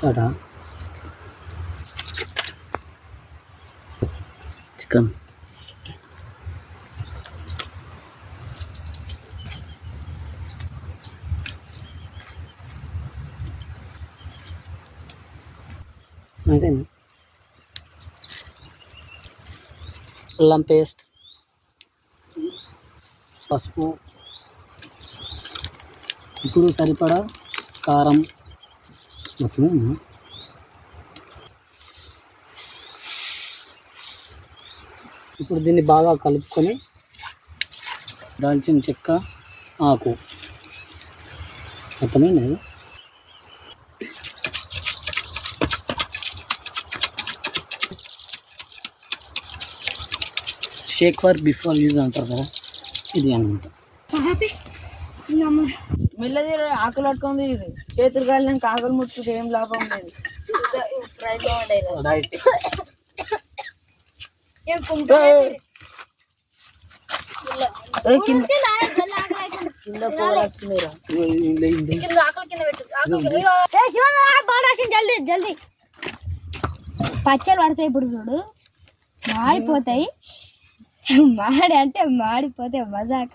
Tata chicken. అంతేనా? అల్లం paste. పసుపు. ఇప్పుడు సరిపడా కారం. మొత్తమే ఉందా? ఇప్పుడు దీన్ని బాగా కలుపుకొని దాల్చిన చెక్క ఆకు. మొత్తమే లేదు షేక్ ఫర్ బిఫోర్ యూజ్ అంటారు కదా ఇది అనమాట మెల్లది ఆకులు పట్టుకుంది చేతులు కాలినాక ఆకులు ముట్టుకుంటే ఏం లాభం లేదు. రైట్ ఏయ్, కింద. కింద పోరాడుతున్నారా జల్దీ జల్దీ. పచ్చలు పడతాయి ఇప్పుడు చూడు. మాడిపోతాయి. మాడి అంటే మాడిపోతాయి మజాక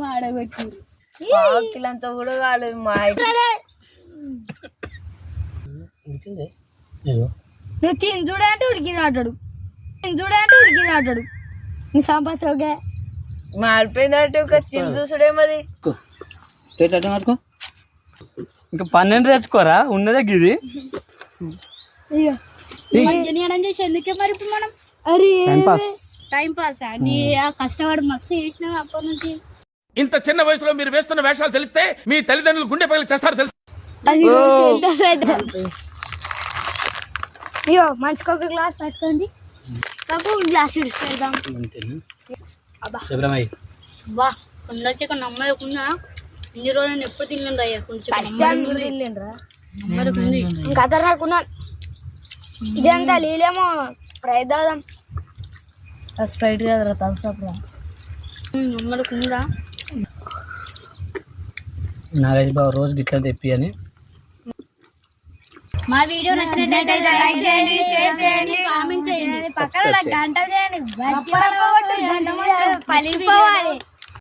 మాడగొట్టి కూడా కాలేదు మా నువ్వు తిని చూడే అంటే ఉడికింది అంటాడు. తిని చూడే అంటే ఉడికింది అంటాడు. నీ సంపాదించోగే మారిపోయిందంటే ఒక చూసుడే మరి. మార్కో. ఇంకా పన్నెండు తెచ్చుకోరా? ఉన్నదే గిది. ఎందుకే మరి ఇప్పుడు మనం? అరే టైం పాస్. Time pass? అని కష్టపడి మస్తు చేసినావు అప్పటి నుంచి. ఇంత చిన్న వయసులో మీరు వేస్తున్న వేషాలు తెలిస్తే మీ తల్లిదండ్రులు గుండె పగిలి చేస్తారు తెలుసు? అయ్యో. మంచిగా ఒక గ్లాస్ పట్టుకోండి. నాకు గ్లాస్ ఇడిచేద్దాం అంతేనా అబ్బా. శుభ్రమయ్య బా కొండ చికెన్ నమ్మలేకున్నా ఇన్ని రోజులు నేను ఎప్పుడు అయ్యా. కొంచెం ఇదంతా లీలేమో ప్రయత్నం స్ట్రైట్ కదా థమ్స్అప్ రా. నమ్మలేకుందా నాగేష్ బాబు రోజు గిట్లా తెప్పి అని మా వీడియో నచ్చినట్లయితే లైక్ చేయండి షేర్ చేయండి కామెంట్ చేయండి. పక్కన గంట చేయండి. పలిపోవాలి